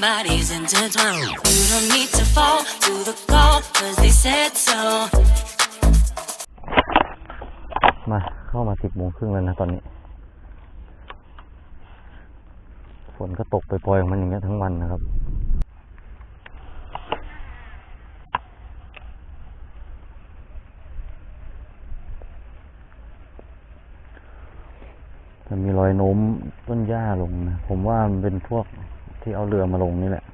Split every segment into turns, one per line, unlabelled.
bodies intertwined. You don't need to fall to the call, cause they said so.
มาเข้ามาสิบโมงครึ่งแล้วนะตอนนี้ ฝนก็ตกไปปล่อยๆของมันอย่างเงี้ยทั้งวันนะครับ มันมีรอยโน้มต้นหญ้าลงนะ ผมว่ามันเป็นพวกที่เอาเรือมาลงนี่แหละ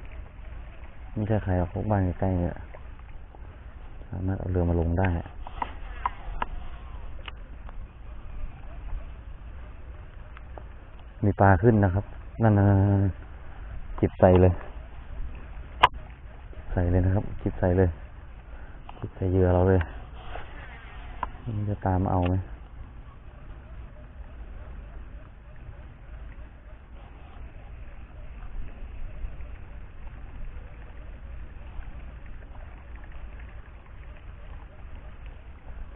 ไม่ใช่ใครหรอกพวกบ้านใกล้ๆเนี่ยสามารถเอาเรือมาลงได้มีปลาขึ้นนะครับ นั่นๆจิบใส่เลยใส่เลยนะครับ จิบใส่เลย จิบใส่เหยื่อเราเลยมันจะตามเอาไหม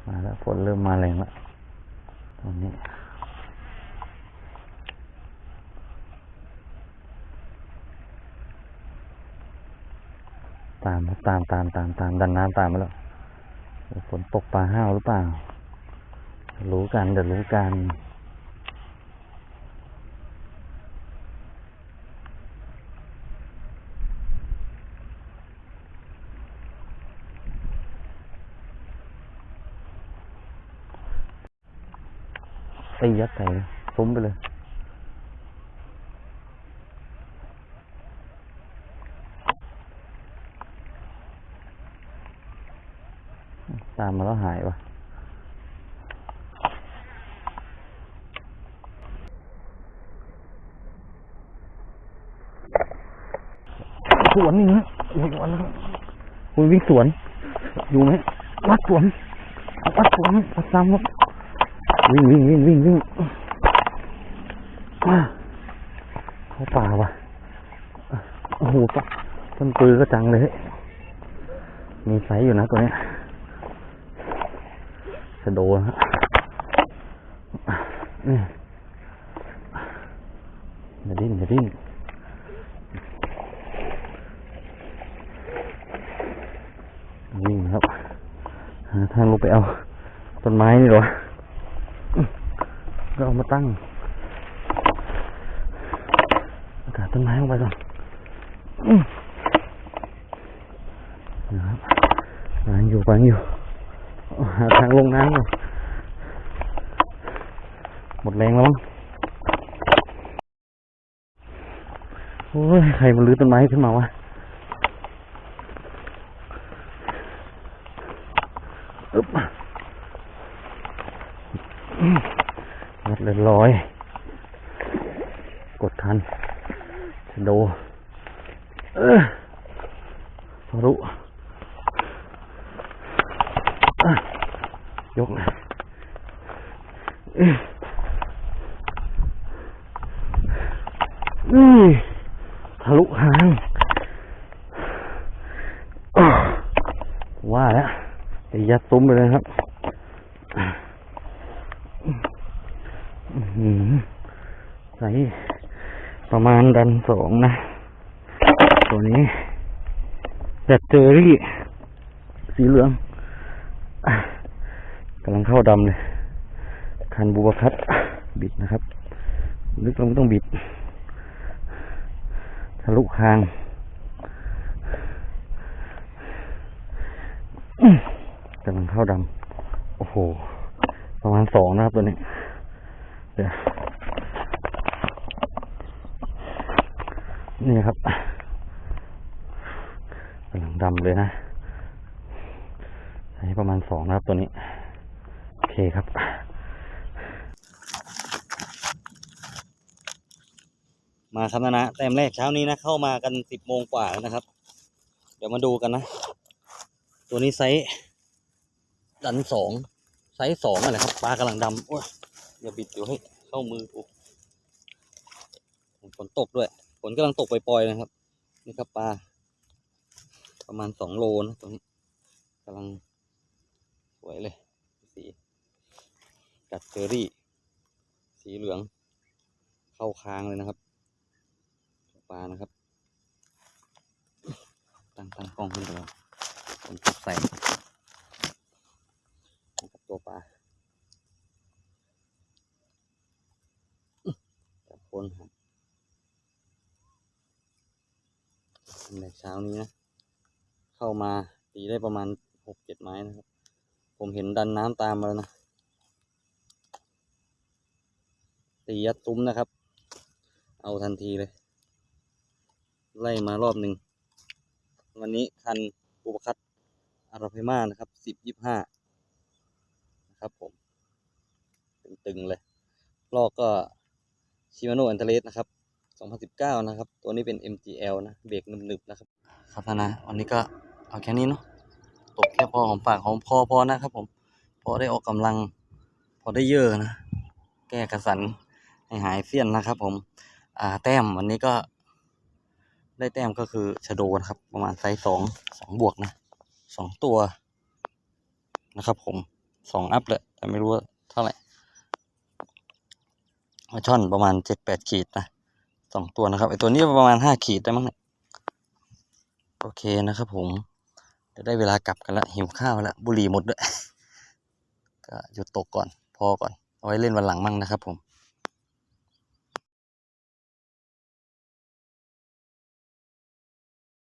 มาแล้วฝนเริ่มมาแรงแล้วตอนนี้ตามตามตามตามตามดันน้ำตามมาแล้วฝนตกปลาห้าวหรือเปล่า รู้กันเดี๋ยวรู้กัน ตียัดใส่ซุ้มไปเลย ตามมาแล้วหายวะสวนนี่นะสวนแล้ววิ่งสวน อยู่ไหมวัดสวนวัดสวนวัดซ้ำครับ วิ่งวิ่งวิ่งวิ่งวิ่งอ่าเข้าป่าวะโอ้โหต้นต้นปือก็จังเลย มีไซอยู่นะตัวเนี้ยชะโดนะฮะนี่อย่าดิ้นอย่าดิ้นวิ่งครับ ทางลงไปเอาต้นไม้นี่หรอ ก็เอามาตั้งอากาศต้นไม้ลงไปก่อนอื้อนะครับวางอยู่วางอยู่หาทางลงน้ำก่อนหมดแรงแล้วมั้งโอ้ยใครมาลื้อต้นไม้ขึ้นมาวะอึ๊บอืม งัดเลยร้อย กดทันชะโดเออทะลุอยกเลยอื้ออื้อทะลุหางว่าแล้วจะยัดซุ้มไปเลยครับ ใส่ประมาณดันสองนะ ตัวนี้แบตเตอรี่ สีเหลืองกำลังเข้าดำเลย คันบูบพัดบิดนะครับ ลึกลงต้องบิด ทะลุคางกำลังเข้าดำ โอ้โห ประมาณสองนะครับตัวนี้ เดี๋ยนี่ครับกำลังดำเลยนะใช้ประมาณสองนะครับตัวนี้ โอเคครับมาครับนะนะแต้มแรกเช้านี้นะ เข้ามากันสิบโมงกว่าแล้วนะครับ เดี๋ยวมาดูกันนะ ตัวนี้ไซส์ดันสองไซส์สองอะไรครับปลากำลังดำโอย่าบิดอยู่ให้เข้ามือกูฝนตกด้วยฝนกำลังตกปล่อยๆนะครับ นี่ครับปลาประมาณสองโลนะตรงนี้กำลังสวยเลย สีกัดเจอรี่ สีเหลือง เข้าคางเลยนะครับปลานะครับ ตั้งตั้งกล้องขึ้นไปแล้วผมตกใส่ตัวปลา คนครับตั้งแต่เช้านี้นะ เข้ามาตีได้ประมาณหกเจ็ดไม้นะครับ ผมเห็นดันน้ำตามมาแล้วนะ ตียัดซุ้มนะครับ เอาทันทีเลย ไล่มารอบหนึ่ง วันนี้คันปูปคัดอาราเพมานะครับสิบยี่ห้านะครับผม ตึงๆเลย ลอกก็ ชิมาโนอันเทเลสนะครับสองพันสิบเก้านะครับ ตัวนี้เป็น MGL นะ เบรกหนึบๆนะครับ ครับนะ วันนี้ก็เอาแค่นี้เนาะ ตกแค่พอหอมปากหอมคอพอนะครับผม พอได้ออกกำลัง พอได้เยอะนะ แก้กระสันให้หายเสี้ยนนะครับผม อ่า แต้มวันนี้ก็ ได้แต้มก็คือชโดนะครับ ประมาณไซส์สองสองบวกนะสองตัวนะครับผมสองอัพเลยแต่ไม่รู้ว่าเท่าไหร่ ช่อนประมาณเจ็ดแปดขีดนะสองตัวนะครับไอตัวนี้ประมาณห้าขีดได้มั้งเนี่ยโอเคนะครับผมเดี๋ยวได้เวลากลับกันละหิวข้าวละบุหรี่หมดด้วยก็หยุดตกก่อนพอก่อน เอาไว้เล่นวันหลังมั่งนะครับผม